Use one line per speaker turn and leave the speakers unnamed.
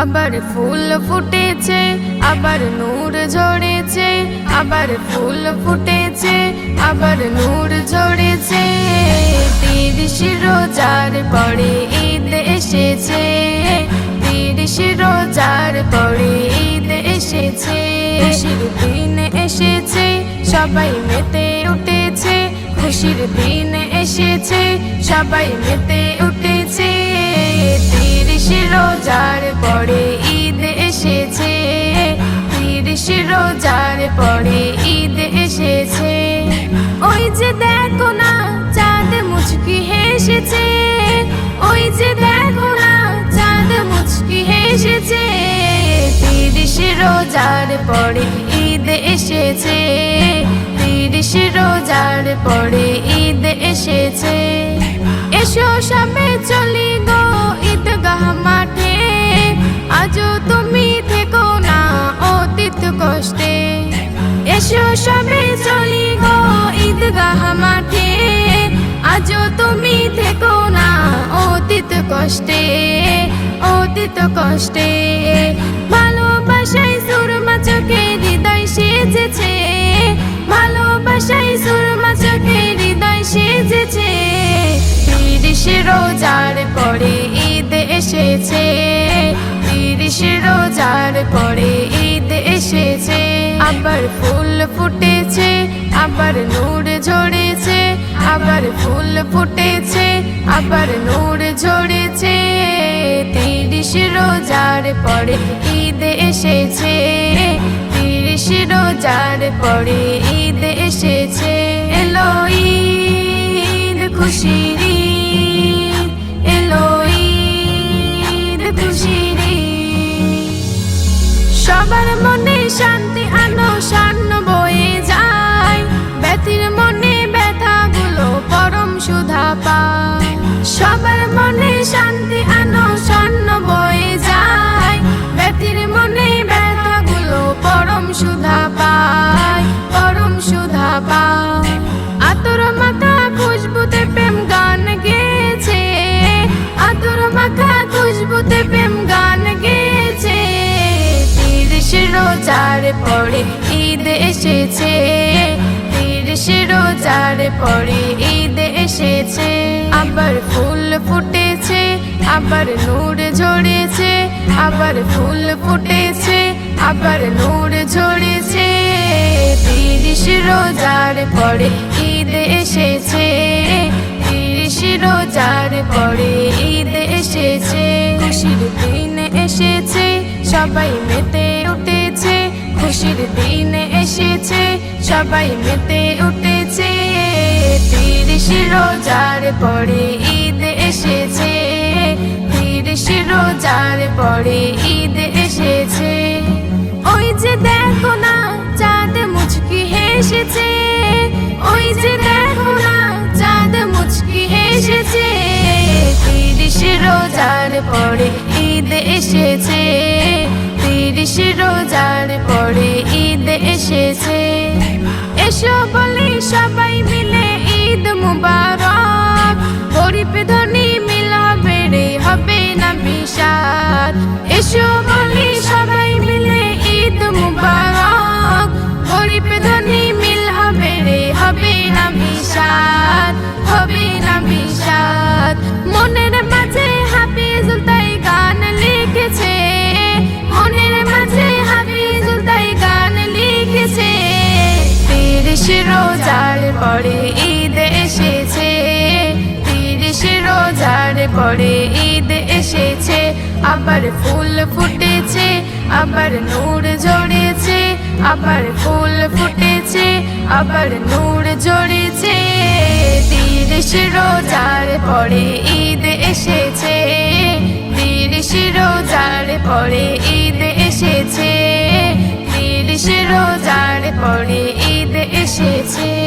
আবার ফুল ফুটেছে, আবার নূর ঝরেছে, আবার ফুল ফুটেছে, আবার নূর ঝরেছে। তিরিশ রোজার পরে ঈদ এসেছে, তিরিশ রোজার পরে ঈদ এসেছে। খুশির দিন এসেছে, সবাই মেতে উঠেছে। খুশির দিন এসেছে, সবাই মেতে উঠেছে রোজার পরে ঈদ এসেছে, তিরিশ রোজার পরে ঈদ এসেছে। এসো সবে চলি গো ঈদগাহ মাঠে, আজও তুমি থেকো না অতীত কষ্টে। এসো সবে চলি গো ঈদগাহ মাঠে, আজও তুমি থেকো না অতীত কষ্টে অতীত কষ্টে। ভালোবাসায় আবার ফুল ফুটেছে, আবার নূর ঝরেছে, আবার ফুল ফুটেছে, আবার নূর ঝরেছে। তিরিশ রোজার পরে ঈদ এসেছে, তিরিশ রোজার পরে ঈদ এসেছে। এলো ঈদ খুশির সবার মনে শান্তি আনো শান্ন বয়ে যায়। ব্যথির মনে ব্যথাগুলো পরম সুধা পায়। সবার মনে শান্তি আনো শান্ন বয়ে যায়। ব্যথির মনে ব্যথাগুলো পরম সুধা পায়, পরম সুধা পায়। আতর মাথা খুশবুতে প্রেম গান গেছে আতর মাথা খুশবুতে প্রেম ঈদ এসেছে। তিরিশ রোজার পরে ঈদ এসেছে। আবার ফুল ফুটেছে, আবার নূর ঝরেছে, আবার ফুল ফুটেছে, আবার নূর ঝরেছে। তিরিশ রোজার পরে ঈদ এসেছে। তিরিশ রোজার পরে ঈদ এসেছে। খুশির দিন এসেছে, সবাই মেতে খুশির দিন এসেছে, সবাই মেতে উঠেছে। তিরিশ রোজার পরে ঈদ এসেছে, তিরিশ রোজার পরে ঈদ এসেছে। ওই যে দেখো না, চাঁদ মুচকি হেসেছে। ওই যে দেখো না, চাঁদ মুচকি হেসেছে। তিরিশ রোজার পরে ঈদ এসেছে, তিরিশ রোজার পরে এসেছে। এসো বলি সবাই তিরিশ রোজার পরে ঈদ এসেছে। তিরিশ রোজার পরে ঈদ এসেছে। আবার ফুল ফুটেছে, আবার নূর ঝরেছে, আবার ফুল ফুটেছে, আবার নূর ঝরেছে। তিরিশ রোজার পরে ঈদ এসেছে। তিরিশ রোজার পরে এসেছে।